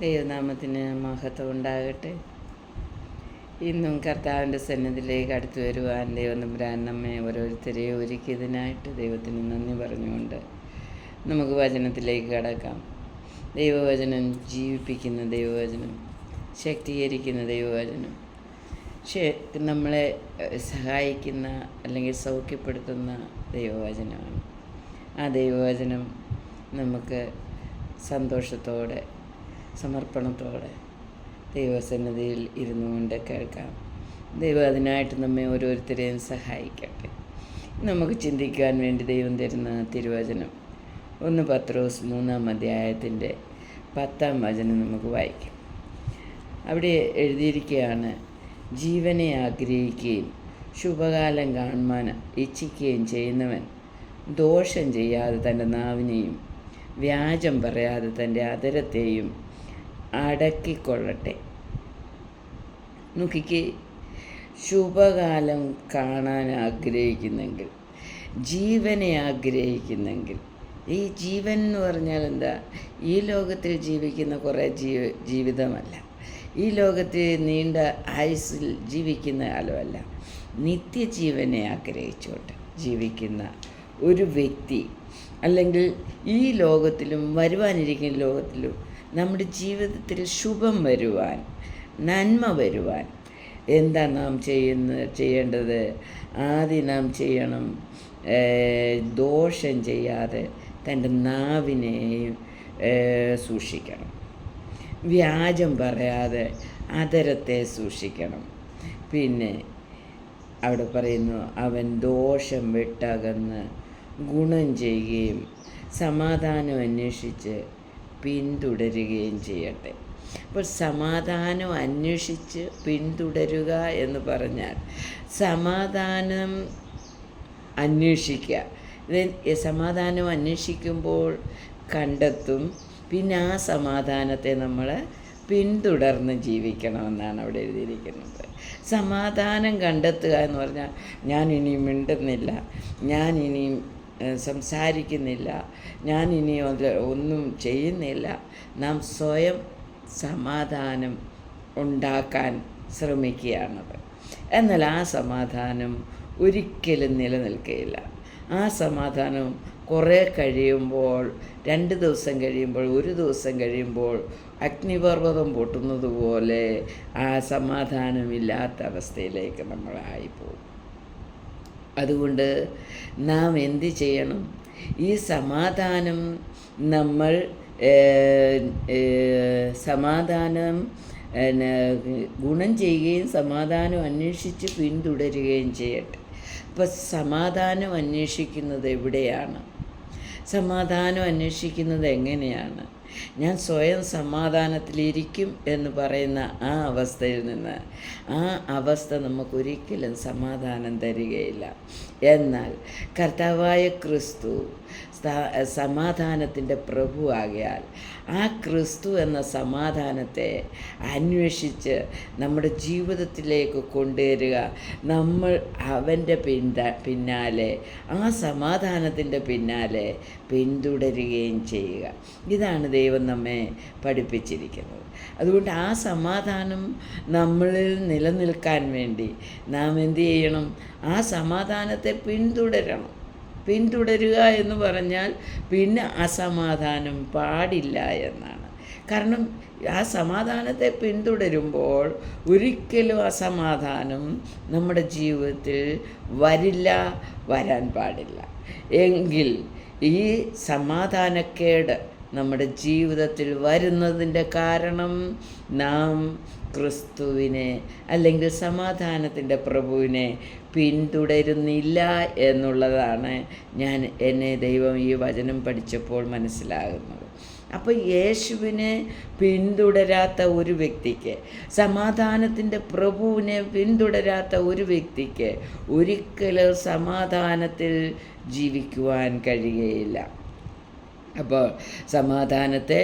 ദൈവനാമത്തിന് മഹത്വം ഉണ്ടാകട്ടെ. ഇന്നും കർത്താവിന്റെ സന്നിധിയിലേക്ക് അടുത്തു വരുവാൻ ദൈവനമ്പുരാൻ നമ്മെ ഓരോരുത്തരെയും ഒരുക്കിയതിനായിട്ട് ദൈവത്തിന് നന്ദി പറഞ്ഞുകൊണ്ട് നമുക്ക് വചനത്തിലേക്ക് കടക്കാം. ദൈവവചനം ജീവിപ്പിക്കുന്ന ദൈവവചനം ശക്തീകരിക്കുന്ന ദൈവവചനം നമ്മളെ സഹായിക്കുന്ന അല്ലെങ്കിൽ സൗഖ്യപ്പെടുത്തുന്ന ദൈവവചനമാണ്. ആ ദൈവവചനം നമുക്ക് സന്തോഷത്തോടെ സമർപ്പണത്തോടെ ദൈവസന്നിധിയിൽ ഇരുന്നു കൊണ്ട് കേൾക്കാം. ദൈവം അതിനായിട്ട് നമ്മെ ഓരോരുത്തരെയും സഹായിക്കട്ടെ. നമുക്ക് ചിന്തിക്കാൻ വേണ്ടി ദൈവം തരുന്ന തിരുവചനം. ഒന്ന് പത്രോസ് മൂന്നാം അധ്യായത്തിന്റെ പത്താം വചനം നമുക്ക് വായിക്കാം. അവിടെ എഴുതിയിരിക്കുകയാണ് ജീവനെ ആഗ്രഹിക്കുകയും ശുഭകാലം കാണുവാൻ ഇച്ഛിക്കുകയും ചെയ്യുന്നവൻ ദോഷം ചെയ്യാതെ തന്റെ നാവിനെയും വ്യാജം പറയാതെ തന്റെ അതരത്തെയും അടക്കിക്കൊള്ളട്ടെ. നോക്കിക്ക് ശുഭകാലം കാണാൻ ആഗ്രഹിക്കുന്നെങ്കിൽ ജീവനെ ആഗ്രഹിക്കുന്നെങ്കിൽ ഈ ജീവൻ എന്ന് പറഞ്ഞാൽ എന്താ? ഈ ലോകത്തിൽ ജീവിക്കുന്ന കുറേ ജീവ ജീവിതമല്ല. ഈ ലോകത്തിൽ നീണ്ട ആയുസ്സിൽ ജീവിക്കുന്ന കാലമല്ല നിത്യജീവനെ ആഗ്രഹിച്ചുകൊണ്ട് ജീവിക്കുന്ന ഒരു വ്യക്തി അല്ലെങ്കിൽ ഈ ലോകത്തിലും വരുവാനിരിക്കുന്ന ലോകത്തിലും നമ്മുടെ ജീവിതത്തിൽ ശുഭം വരുവാൻ നന്മ വരുവാൻ. എന്താ നാം ചെയ്യുന്ന ചെയ്യേണ്ടത്? ആദ്യം നാം ചെയ്യണം ദോഷം ചെയ്യാതെ തന്റെ നാവിനെയും സൂക്ഷിക്കണം. വ്യാജം പറയാതെ അതരത്തെ സൂക്ഷിക്കണം. പിന്നെ അവിടെ പറയുന്നു അവൻ ദോഷം വിട്ടകന്ന് ഗുണം ചെയ്യുകയും സമാധാനം അന്വേഷിച്ച് പിന്തുടരുകയും ചെയ്യട്ടെ. അപ്പോൾ സമാധാനം അന്വേഷിച്ച് പിന്തുടരുക എന്ന് പറഞ്ഞാൽ സമാധാനം അന്വേഷിക്കുക. സമാധാനം അന്വേഷിക്കുമ്പോൾ കണ്ടെത്തും. പിന്നെ ആ സമാധാനത്തെ നമ്മൾ പിന്തുടർന്ന് ജീവിക്കണമെന്നാണ് അവിടെ എഴുതിയിരിക്കുന്നത്. സമാധാനം കണ്ടെത്തുക എന്ന് പറഞ്ഞാൽ ഞാൻ ഇനി മിണ്ടുന്നില്ല. ഞാൻ ഇനിയും സംസാരിക്കുന്നില്ല. ഞാൻ ഇനി ഒന്നും ചെയ്യുന്നില്ല. നാം സ്വയം സമാധാനം ഉണ്ടാക്കാൻ ശ്രമിക്കുകയാണത് എന്നാൽ ആ സമാധാനം ഒരിക്കലും നിലനിൽക്കുകയില്ല ആ സമാധാനം കുറേ കഴിയുമ്പോൾ രണ്ട് ദിവസം കഴിയുമ്പോൾ ഒരു ദിവസം കഴിയുമ്പോൾ അഗ്നിപർവതം പൊട്ടുന്നത് പോലെ ആ സമാധാനമില്ലാത്ത അവസ്ഥയിലേക്ക് നമ്മളായിപ്പോകും അതുകൊണ്ട് നാം എന്ത് ചെയ്യണം? ഈ സമാധാനം നമ്മൾ സമാധാനം ഗുണം ചെയ്യുകയും സമാധാനം അന്വേഷിച്ച് പിന്തുടരുകയും ചെയ്യട്ടെ. അപ്പോൾ സമാധാനം അന്വേഷിക്കുന്നത് എവിടെയാണ്? സമാധാനം അന്വേഷിക്കുന്നത് എങ്ങനെയാണ്? ഞാൻ സ്വയം സമാധാനത്തിലിരിക്കും എന്ന് പറയുന്ന ആ അവസ്ഥയിൽ നിന്ന് ആ അവസ്ഥ നമുക്കൊരിക്കലും സമാധാനം തരികയില്ല. എന്നാൽ കർത്താവായ ക്രിസ്തു സമാധാനത്തിന്റെ പ്രഭുവാകിയാൽ ആ ക്രിസ്തു എന്ന സമാധാനത്തെ അന്വേഷിച്ച് നമ്മുടെ ജീവിതത്തിലേക്ക് കൊണ്ടുവരിക. നമ്മൾ അവന്റെ പിന്ത പിന്നാലെ ആ സമാധാനത്തിന്റെ പിന്നാലെ പിന്തുടരുകയും ചെയ്യുക. ഇതാണ് ദൈവം നമ്മെ പഠിപ്പിച്ചിരിക്കുന്നത്. അതുകൊണ്ട് ആ സമാധാനം നമ്മളിൽ നിലനിൽക്കാൻ വേണ്ടി നാം എന്ത് ചെയ്യണം? ആ സമാധാനത്തെ പിന്തുടരണം. പിന്തുടരുക എന്ന് പറഞ്ഞാൽ പിന്നെ അസമാധാനം പാടില്ല എന്നാണ്. കാരണം ആ സമാധാനത്തെ പിന്തുടരുമ്പോൾ ഒരിക്കലും അസമാധാനം നമ്മുടെ ജീവിതത്തിൽ വരില്ല വരാൻ പാടില്ല. എങ്കിൽ ഈ സമാധാനക്കേട് നമ്മുടെ ജീവിതത്തിൽ വരുന്നതിന്റെ കാരണം നാം ക്രിസ്തുവിനെ അല്ലെങ്കിൽ സമാധാനത്തിന്റെ പ്രഭുവിനെ പിന്തുടരുന്നില്ല എന്നുള്ളതാണ് ഞാൻ എന്നെ ദൈവം ഈ വചനം പഠിച്ചപ്പോൾ മനസ്സിലാകുന്നത്. അപ്പോൾ യേശുവിനെ പിന്തുടരാത്ത ഒരു വ്യക്തിക്ക് സമാധാനത്തിന്റെ പ്രഭുവിനെ പിന്തുടരാത്ത ഒരു വ്യക്തിക്ക് ഒരിക്കലും സമാധാനത്തിൽ ജീവിക്കുവാൻ കഴിയുകയില്ല. അപ്പോൾ സമാധാനത്തെ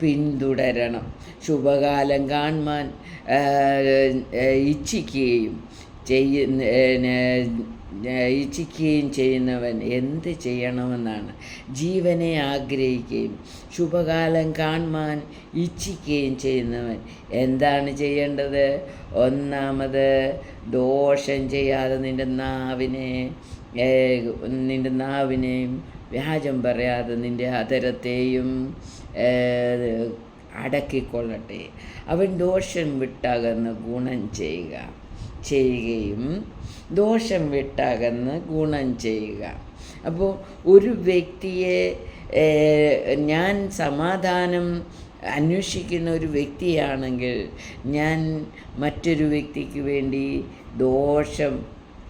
പിന്തുടരണം. ശുഭകാലം കാണുവാൻ ഇച്ഛിക്കുകയും ചെയ്യുന്ന ഇച്ഛിക്കുകയും ചെയ്യുന്നവൻ എന്ത് ചെയ്യണമെന്നാണ്. ജീവനെ ആഗ്രഹിക്കുകയും ശുഭകാലം കാണുവാൻ ഇച്ഛിക്കുകയും ചെയ്യുന്നവൻ എന്താണ് ചെയ്യേണ്ടത്? ഒന്നാമത് ദോഷം ചെയ്യാതെ നിന്റെ നാവിനെ നിന്റെ നാവിനെയും വ്യാജം പറയാതെ നിന്റെ അതരത്തെയും അടക്കിക്കൊള്ളട്ടെ. അവൻ ദോഷം വിട്ടകന്ന് ഗുണം ചെയ്യുക ചെയ്യുകയും ദോഷം വിട്ടകന്ന് ഗുണം ചെയ്യുക. അപ്പോൾ ഒരു വ്യക്തിയെ ഞാൻ സമാധാനം അന്വേഷിക്കുന്ന ഒരു വ്യക്തിയാണെങ്കിൽ ഞാൻ മറ്റൊരു വ്യക്തിക്ക് വേണ്ടി ദോഷം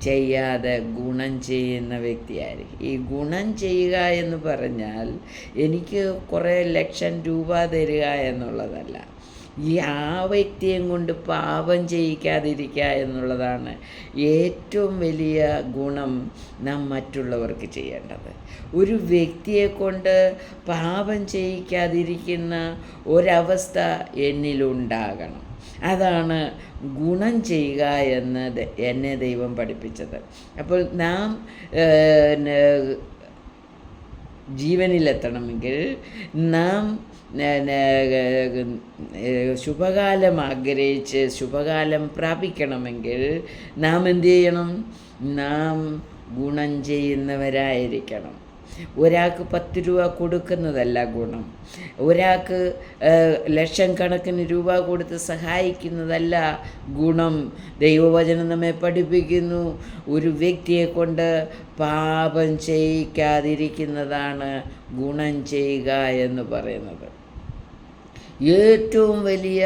ചെയ്യാതെ ഗുണം ചെയ്യുന്ന വ്യക്തിയായിരിക്കും. ഈ ഗുണം ചെയ്യുക എന്ന് പറഞ്ഞാൽ എനിക്ക് കുറേ ലക്ഷം രൂപ തരിക എന്നുള്ളതല്ല. ഈ ആ വ്യക്തിയും കൊണ്ട് പാപം ചെയ്യിക്കാതിരിക്കുക എന്നുള്ളതാണ് ഏറ്റവും വലിയ ഗുണം നാം മറ്റുള്ളവർക്ക് ചെയ്യേണ്ടത്. ഒരു വ്യക്തിയെ കൊണ്ട് പാപം ചെയ്യിക്കാതിരിക്കുന്ന ഒരവസ്ഥ എന്നിലുണ്ടാകണം. അതാണ് ഗുണം ചെയ്യുക എന്ന് എന്നെ ദൈവം പഠിപ്പിച്ചത്. അപ്പോൾ നാം ജീവനിലെത്തണമെങ്കിൽ നാം ശുഭകാലം ആഗ്രഹിച്ച് ശുഭകാലം പ്രാപിക്കണമെങ്കിൽ നാം എന്തു ചെയ്യണം? നാം ഗുണം ചെയ്യുന്നവരായിരിക്കണം. ഒരാൾക്ക് പത്ത് രൂപ കൊടുക്കുന്നതല്ല ഗുണം. ഒരാൾക്ക് ലക്ഷം കണക്കിന് രൂപ കൊടുത്ത് സഹായിക്കുന്നതല്ല ഗുണം. ദൈവവചനം നമ്മെ പഠിപ്പിക്കുന്നു. ഒരു വ്യക്തിയെ കൊണ്ട് പാപം ചെയ്യിക്കാതിരിക്കുന്നതാണ് ഗുണം ചെയ്യുക എന്ന് പറയുന്നത്. ഏറ്റവും വലിയ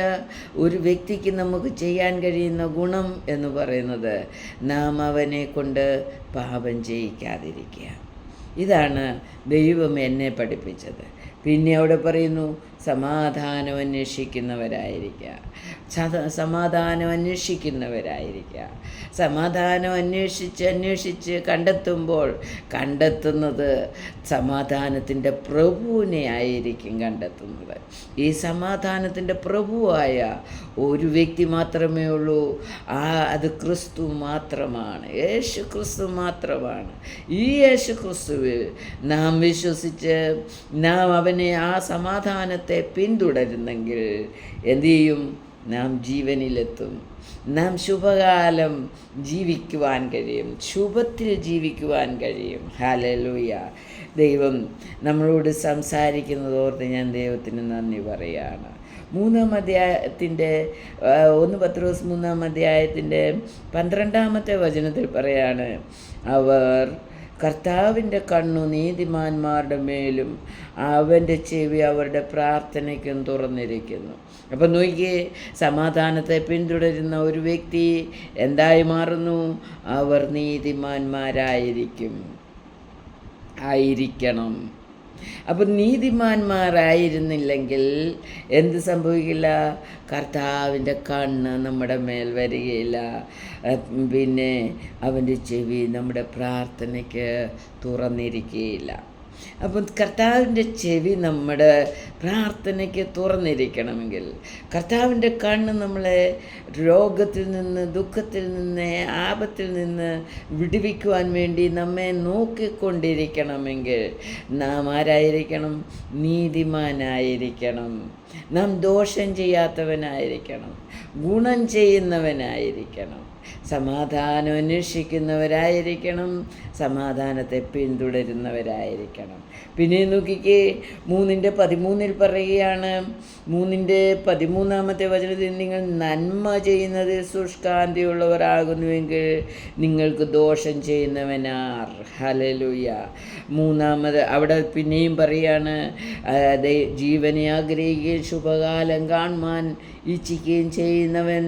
ഒരു വ്യക്തിക്ക് നമുക്ക് ചെയ്യാൻ കഴിയുന്ന ഗുണം എന്ന് പറയുന്നത് നാം അവനെ കൊണ്ട് പാപം ചെയ്യിക്കാതിരിക്കുക. ഇതാണ് ദൈവം എന്നെ പഠിപ്പിച്ചത്. പിന്നെ അവിടെ പറയുന്നു സമാധാനം അന്വേഷിക്കുന്നവരായിരിക്കുക സമാധാനം അന്വേഷിക്കുന്നവരായിരിക്കുക സമാധാനം അന്വേഷിച്ച് അന്വേഷിച്ച് കണ്ടെത്തുമ്പോൾ കണ്ടെത്തുന്നത് സമാധാനത്തിന്റെ പ്രഭുവിനെ ആയിരിക്കും കണ്ടെത്തുന്നത്. ഈ സമാധാനത്തിന്റെ പ്രഭുവായ ഒരു വ്യക്തി മാത്രമേ ഉള്ളൂ. ആ അത് ക്രിസ്തു മാത്രമാണ്. യേശു ക്രിസ്തു മാത്രമാണ്. ഈ യേശു ക്രിസ്തുവിൽ നാം വിശ്വസിച്ച് നാം അവനെ ആ സമാധാനത്തെ പിന്തുടരുന്നെങ്കിൽ എന്തു ചെയ്യും? നാം ജീവനിലെത്തും. നാം ശുഭകാലം ജീവിക്കുവാൻ കഴിയും. ശുഭത്തിൽ ജീവിക്കുവാൻ കഴിയും. ഹാലലൂയ ദൈവം നമ്മളോട് സംസാരിക്കുന്നത് ഓർത്ത് ഞാൻ ദൈവത്തിന് നന്ദി പറയുകയാണ് മൂന്നാം അധ്യായത്തിന്റെ ഒന്ന് പത്ത് ദിവസം മൂന്നാം അധ്യായത്തിന്റെ പന്ത്രണ്ടാമത്തെ വചനത്തിൽ പറയാണ് അവർ കർത്താവിന്റെ കണ്ണു നീതിമാന്മാരുടെ മേലും അവന്റെ ചെവി അവരുടെ പ്രാർത്ഥനയ്ക്കും തുറന്നിരിക്കുന്നു. അപ്പം നോക്കിയേ സമാധാനത്തെ പിന്തുടരുന്ന ഒരു വ്യക്തി എന്തായി മാറുന്നു? അവർ നീതിമാന്മാരായിരിക്കും. ആയിരിക്കണം. അപ്പം നീതിമാന്മാരായിരുന്നില്ലെങ്കിൽ എന്ത് സംഭവിക്കില്ല? കർത്താവിന്റെ കണ്ണ് നമ്മുടെ മേൽ വരികയില്ല. പിന്നെ അവന്റെ ചെവി നമ്മുടെ പ്രാർത്ഥനയ്ക്ക് തുറന്നിരിക്കുകയില്ല. അപ്പം കർത്താവിന്റെ ചെവി നമ്മുടെ പ്രാർത്ഥനയ്ക്ക് തുറന്നിരിക്കണമെങ്കിൽ കർത്താവിന്റെ കണ്ണ് നമ്മളെ രോഗത്തിൽ നിന്ന് ദുഃഖത്തിൽ നിന്ന് ആപത്തിൽ നിന്ന് വിടുവിക്കുവാൻ വേണ്ടി നമ്മെ നോക്കിക്കൊണ്ടിരിക്കണമെങ്കിൽ നാം ആരായിരിക്കണം? നീതിമാനായിരിക്കണം. നാം ദോഷം ചെയ്യാത്തവനായിരിക്കണം. ഗുണം ചെയ്യുന്നവനായിരിക്കണം. സമാധാനം അന്വേഷിക്കുന്നവരായിരിക്കണം സമാധാനത്തെ പിന്തുടരുന്നവരായിരിക്കണം. പിന്നെ നോക്കിക്കേ മൂന്നിന്റെ പതിമൂന്നിൽ പറയുകയാണ് മൂന്നിന്റെ പതിമൂന്നാമത്തെ വചനത്തിൽ നിങ്ങൾ നന്മ ചെയ്യുന്നതിൽ ശുഷ്കാന്തിയുള്ളവരാകുന്നുവെങ്കിൽ നിങ്ങൾക്ക് ദോഷം ചെയ്യുന്നവനാർ. ഹലലുയ മൂന്നാമത് അവിടെ പിന്നെയും പറയാണ് ജീവനെ ആഗ്രഹിക്കുകയും ശുഭകാലം കാണുവാൻ ഇച്ഛിക്കുകയും ചെയ്യുന്നവൻ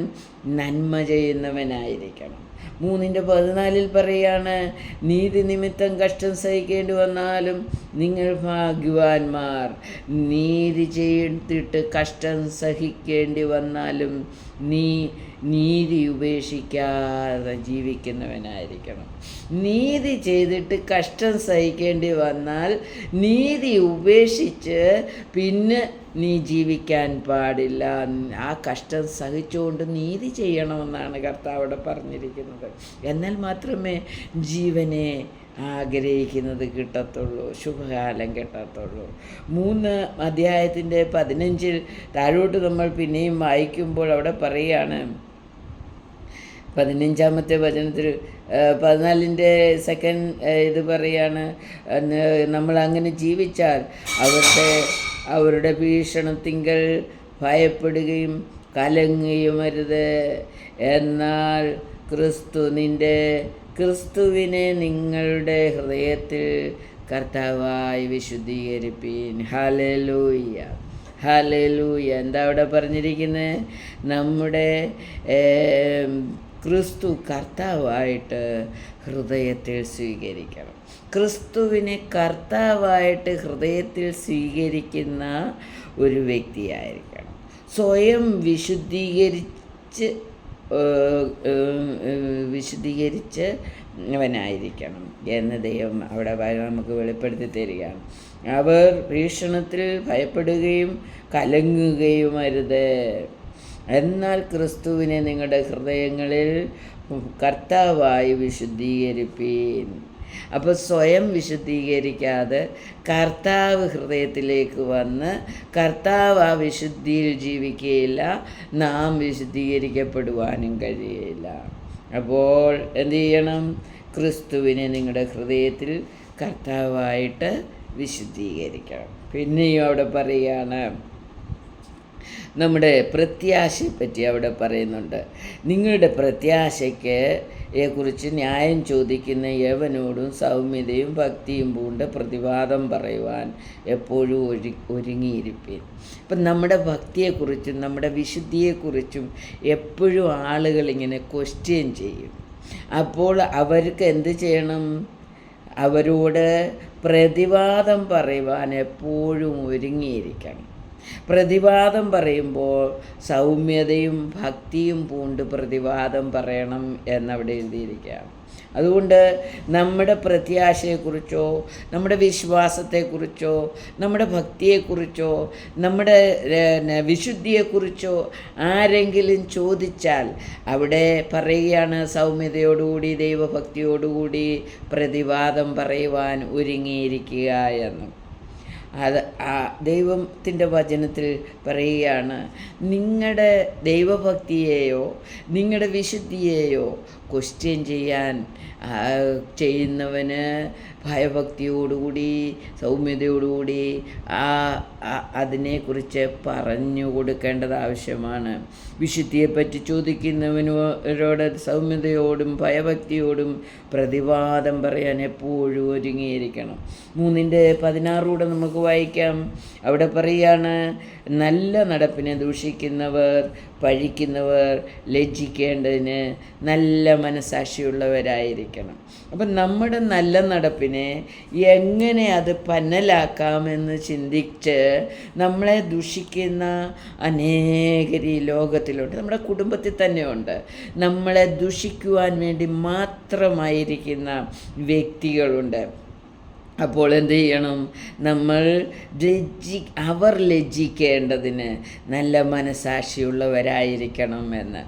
നന്മ ചെയ്യുന്നവനായിരിക്കണം. മൂന്നിന്റെ പതിനാലിൽ പറയാണ് നീതി നിമിത്തം കഷ്ടം സഹിക്കേണ്ടി വന്നാലും നിങ്ങൾ ഭാഗ്യവാന്മാർ. നീതി ചെയ്തിട്ട് കഷ്ടം സഹിക്കേണ്ടി വന്നാലും നീ നീതി ഉപേക്ഷിക്കാതെ ജീവിക്കുന്നവനായിരിക്കണം. നീതി ചെയ്തിട്ട് കഷ്ടം സഹിക്കേണ്ടി വന്നാൽ നീതി ഉപേക്ഷിച്ച് പിന്നെ നീ ജീവിക്കാൻ പാടില്ല. ആ കഷ്ടം സഹിച്ചുകൊണ്ട് നീതി ചെയ്യണമെന്നാണ് കർത്താവ് അവിടെ പറഞ്ഞിരിക്കുന്നത്. എന്നാൽ മാത്രമേ ജീവനെ ആഗ്രഹിക്കുന്നത് കിട്ടത്തുള്ളൂ ശുഭകാലം കിട്ടത്തുള്ളൂ. മൂന്ന് അധ്യായത്തിന്റെ പതിനഞ്ചിൽ താഴോട്ട് നമ്മൾ പിന്നെയും വായിക്കുമ്പോൾ അവിടെ പറയുകയാണ് പതിനഞ്ചാമത്തെ വചനത്തിൽ പതിനാലിന്റെ സെക്കൻഡ് ഇത് പറയാണ് നമ്മൾ അങ്ങനെ ജീവിച്ചാൽ അവരുടെ അവരുടെ ഭീഷണത്തിങ്കൽ ഭയപ്പെടുകയും കലങ്ങുകയും അരുത്. എന്നാൽ ക്രിസ്തു നിന്റെ ക്രിസ്തുവിനെ നിങ്ങളുടെ ഹൃദയത്തിൽ കർത്താവായി വിശുദ്ധീകരിപ്പീൻ. ഹലലൂയ്യ ഹലലൂയ്യ എന്താ അവിടെ പറഞ്ഞിരിക്കുന്നത് നമ്മുടെ ക്രിസ്തു കർത്താവായിട്ട് ഹൃദയത്തിൽ സ്വീകരിക്കണം. ക്രിസ്തുവിനെ കർത്താവായിട്ട് ഹൃദയത്തിൽ സ്വീകരിക്കുന്ന ഒരു വ്യക്തിയായിരിക്കണം. സ്വയം വിശുദ്ധീകരിച്ച് വിശുദ്ധീകരിച്ച് അവനായിരിക്കണം എന്ന് ദൈവം അവിടെ നമുക്ക് വെളിപ്പെടുത്തി തരികയാണ്. അവർ ഭീഷണത്തിൽ ഭയപ്പെടുകയും കലങ്ങുകയുമരുത്. എന്നാൽ ക്രിസ്തുവിനെ നിങ്ങളുടെ ഹൃദയങ്ങളിൽ കർത്താവായി വിശുദ്ധീകരിപ്പീൻ. അപ്പോൾ സ്വയം വിശുദ്ധീകരിക്കാതെ കർത്താവ് ഹൃദയത്തിലേക്ക് വന്ന് കർത്താവ് ആ വിശുദ്ധിയിൽ ജീവിക്കുകയില്ല നാം വിശുദ്ധീകരിക്കപ്പെടുവാനും കഴിയില്ല അപ്പോൾ എന്ത് ചെയ്യണം? ക്രിസ്തുവിനെ നിങ്ങളുടെ ഹൃദയത്തിൽ കർത്താവായിട്ട് വിശുദ്ധീകരിക്കണം. പിന്നെയും അവിടെ പറയുകയാണ് നമ്മുടെ പ്രത്യാശയെ പറ്റി അവിടെ പറയുന്നുണ്ട്. നിങ്ങളുടെ പ്രത്യാശയ്ക്ക് യെക്കുറിച്ച് ന്യായം ചോദിക്കുന്ന യവനോടും സൗമ്യതയും ഭക്തിയും പൂണ്ട് പ്രതിവാദം പറയുവാൻ എപ്പോഴും ഒരു ഒരുങ്ങിയിരിപ്പീൻ. ഇപ്പം നമ്മുടെ ഭക്തിയെക്കുറിച്ചും നമ്മുടെ വിശുദ്ധിയെക്കുറിച്ചും എപ്പോഴും ആളുകൾ ഇങ്ങനെ ക്വസ്റ്റ്യൻ ചെയ്യും. അപ്പോൾ അവർക്ക് എന്ത് ചെയ്യണം? അവരോട് പ്രതിവാദം പറയുവാൻ എപ്പോഴും ഒരുങ്ങിയിരിക്കണം. പ്രതിവാദം പറയുമ്പോൾ സൗമ്യതയും ഭക്തിയും പൂണ്ട് പ്രതിവാദം പറയണം എന്നവിടെ എഴുതിയിരിക്കുകയാണ്. അതുകൊണ്ട് നമ്മുടെ പ്രത്യാശയെക്കുറിച്ചോ നമ്മുടെ വിശ്വാസത്തെക്കുറിച്ചോ നമ്മുടെ ഭക്തിയെക്കുറിച്ചോ നമ്മുടെ വിശുദ്ധിയെക്കുറിച്ചോ ആരെങ്കിലും ചോദിച്ചാൽ അവിടെ പറയുകയാണ് സൗമ്യതയോടുകൂടി ദൈവഭക്തിയോടുകൂടി പ്രതിവാദം പറയുവാൻ ഒരുങ്ങിയിരിക്കുക എന്ന്. അത് ആ ദൈവത്തിന്റെ വചനത്തിൽ പറയുകയാണ് നിങ്ങളുടെ ദൈവഭക്തിയെയോ നിങ്ങളുടെ വിശുദ്ധിയെയോ ക്വസ്റ്റ്യൻ ചെയ്യാൻ ചെയ്യുന്നവന് ഭയഭക്തിയോടുകൂടി സൗമ്യതയോടുകൂടി ആ അതിനെക്കുറിച്ച് പറഞ്ഞു കൊടുക്കേണ്ടത് ആവശ്യമാണ്. വിശുദ്ധിയെപ്പറ്റി ചോദിക്കുന്നവനോട് സൗമ്യതയോടും ഭയഭക്തിയോടും പ്രതിവാദം പറയാൻ എപ്പോഴും ഒരുങ്ങിയിരിക്കണം. മൂന്നിന്റെ പതിനാറൂടെ നമുക്ക് വായിക്കാം. അവിടെ പറയാണ് നല്ല നടപ്പിനെ ദൂഷിക്കുന്നവർ പഴിക്കുന്നവർ ലജ്ജിക്കേണ്ടതിന് നല്ല മനസാക്ഷിയുള്ളവരായിരിക്കണം. അപ്പം നമ്മുടെ നല്ല നടപ്പിനെ എങ്ങനെ അത് പന്നലാക്കാമെന്ന് ചിന്തിച്ച് നമ്മളെ ദുഷിക്കുന്ന അനേകരി ലോകത്തിലുണ്ട്. നമ്മുടെ കുടുംബത്തിൽ തന്നെയുണ്ട്. നമ്മളെ ദുഷിക്കുവാൻ വേണ്ടി മാത്രമായിരിക്കുന്ന വ്യക്തികളുണ്ട്. അപ്പോൾ എന്ത് ചെയ്യണം? നമ്മൾ ലജ്ജി അവർ ലജ്ജിക്കേണ്ടതിന് നല്ല മനസാക്ഷിയുള്ളവരായിരിക്കണം എന്ന്.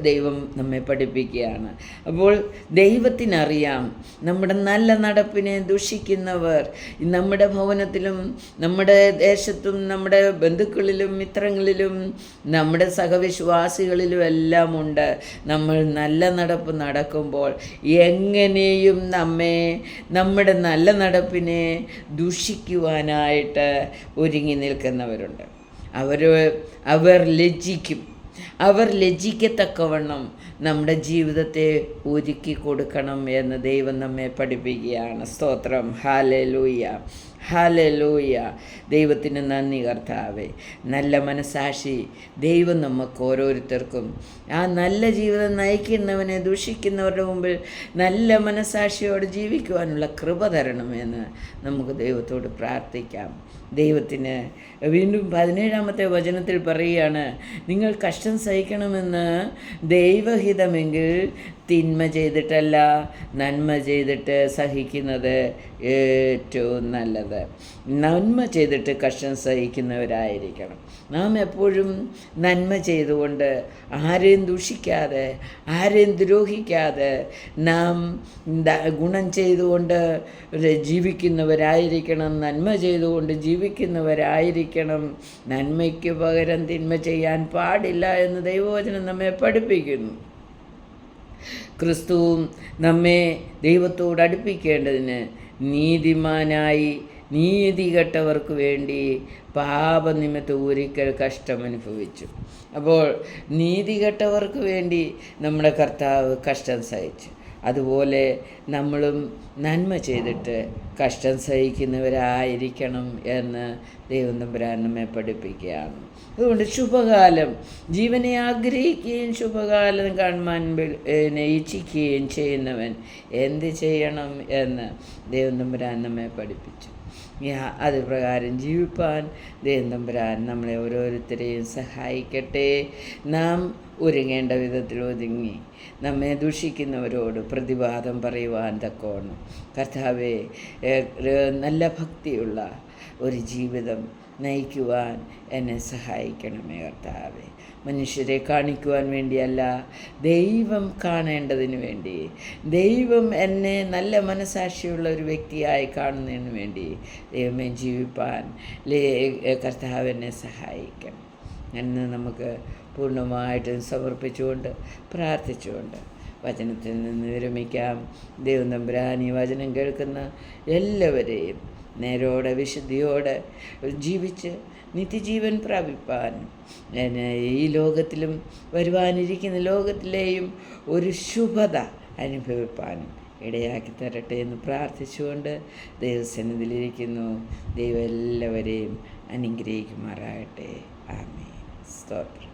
ദൈവം നമ്മെ പഠിപ്പിക്കുകയാണ്. അപ്പോൾ ദൈവത്തിനറിയാം നമ്മുടെ നല്ല നടപ്പിനെ ദുഷിക്കുന്നവർ. നമ്മുടെ ഭവനത്തിലും നമ്മുടെ ദേശത്തും നമ്മുടെ ബന്ധുക്കളിലും മിത്രങ്ങളിലും നമ്മുടെ സഹവിശ്വാസികളിലും എല്ലാം ഉണ്ട്. നമ്മൾ നല്ല നടപ്പ് നടക്കുമ്പോൾ എങ്ങനെയും നമ്മെ നമ്മുടെ നല്ല നടപ്പിനെ ദൂഷിക്കുവാനായിട്ട് ഒരുങ്ങി നിൽക്കുന്നവരുണ്ട്. അവർ അവർ ലജ്ജിക്കും. അവർ ലജ്ജിക്കത്തക്കവണ്ണം നമ്മുടെ ജീവിതത്തെ ഒരുക്കി കൊടുക്കണം എന്ന് ദൈവം നമ്മെ പഠിപ്പിക്കുകയാണ്. സ്തോത്രം. ഹാലലൂയ ഹാലലൂയ ദൈവത്തിന് നന്ദി കർത്താവേ. നല്ല മനസാക്ഷി. ദൈവം നമുക്ക് ഓരോരുത്തർക്കും. ആ നല്ല ജീവിതം നയിക്കുന്നവനെ ദൂഷിക്കുന്നവരുടെ മുമ്പിൽ നല്ല മനസാക്ഷിയോടെ ജീവിക്കുവാനുള്ള കൃപ തരണമെന്ന് നമുക്ക് ദൈവത്തോട് പ്രാർത്ഥിക്കാം. ദൈവത്തിന്. വീണ്ടും പതിനേഴാമത്തെ വചനത്തിൽ പറയുകയാണ് നിങ്ങൾ കഷ്ടം സഹിക്കണമെന്ന് ദൈവഹിതമെങ്കിൽ തിന്മ ചെയ്തിട്ടല്ല നന്മ ചെയ്തിട്ട് സഹിക്കുന്നത് ഏറ്റവും നല്ലത്. നന്മ ചെയ്തിട്ട് കഷ്ടം സഹിക്കുന്നവരായിരിക്കണം. നാം എപ്പോഴും നന്മ ചെയ്തുകൊണ്ട് ആരെയും ദുഷിക്കാതെ ആരെയും ദ്രോഹിക്കാതെ നാം ഗുണം ചെയ്തുകൊണ്ട് ജീവിക്കുന്നവരായിരിക്കണം. നന്മ ചെയ്തുകൊണ്ട് ജീവിക്കുന്നവരായിരിക്കണം. നന്മയ്ക്ക് പകരം തിന്മ ചെയ്യാൻ പാടില്ല എന്ന് ദൈവവചനം നമ്മെ പഠിപ്പിക്കുന്നു. ക്രിസ്തുവും നമ്മെ ദൈവത്തോട് അടുപ്പിക്കേണ്ടതിന് നീതിമാനായി നീതികെട്ടവർക്ക് വേണ്ടി പാപനിമിത്തം ഒരിക്കൽ കഷ്ടമനുഭവിച്ചു. അപ്പോൾ നീതികെട്ടവർക്ക് വേണ്ടി നമ്മുടെ കർത്താവ് കഷ്ടം സഹിച്ചു. അതുപോലെ നമ്മളും നന്മ ചെയ്തിട്ട് കഷ്ടം സഹിക്കുന്നവരായിരിക്കണം എന്ന് ദൈവം തമ്പുരാൻ നമ്മെ പഠിപ്പിക്കുകയാണ്. അതുകൊണ്ട് ശുഭകാലം. ജീവനെ ആഗ്രഹിക്കുകയും ശുഭകാലം കാണുവാൻ ഇച്ഛിക്കുകയും ചെയ്യുന്നവൻ എന്ത് ചെയ്യണം എന്ന് ദൈവം തമ്പുരാൻ നമ്മെ പഠിപ്പിച്ചു. അത് പ്രകാരം ജീവിപ്പാൻ ദേവൻ തമ്പുരാൻ നമ്മളെ ഓരോരുത്തരെയും സഹായിക്കട്ടെ. നാം ഒരുങ്ങേണ്ട വിധത്തിൽ ഒതുങ്ങി. നമ്മെ ദൂഷിക്കുന്നവരോട് പ്രതിവാദം പറയുവാൻ തക്കോണം കർത്താവെ നല്ല ഭക്തിയുള്ള ഒരു ജീവിതം നയിക്കുവാൻ എന്നെ സഹായിക്കണമേ കർത്താവെ. മനുഷ്യരെ കാണിക്കുവാൻ വേണ്ടിയല്ല ദൈവം കാണേണ്ടതിന് വേണ്ടി. ദൈവം എന്നെ നല്ല മനസാക്ഷിയുള്ള ഒരു വ്യക്തിയായി കാണുന്നതിന് വേണ്ടി ദൈവമേ ജീവിപ്പാൻ കർത്താവ് എന്നെ സഹായിക്കണം. എന്ന് നമുക്ക് പൂർണമായിട്ടും സമർപ്പിച്ചുകൊണ്ട് പ്രാർത്ഥിച്ചുകൊണ്ട് വചനത്തിൽ നിന്ന് വിരമിക്കാം. ദൈവം തമ്പുരാൻ വചനം കേൾക്കുന്ന എല്ലാവരെയും നേരോടെ വിശുദ്ധിയോടെ ജീവിച്ച് നിത്യജീവൻ പ്രാപിപ്പാൻ. ഈ ലോകത്തിലും വരുവാനിരിക്കുന്ന ലോകത്തിലെയും ഒരു ശുഭത അനുഭവിപ്പാനും ഇടയാക്കി തരട്ടെ എന്ന് പ്രാർത്ഥിച്ചുകൊണ്ട് ദൈവസന്നിധിയിലിരിക്കുന്നു ദൈവം എല്ലാവരെയും അനുഗ്രഹിക്കുമാറാകട്ടെ. ആമേ സ്തോത്രം.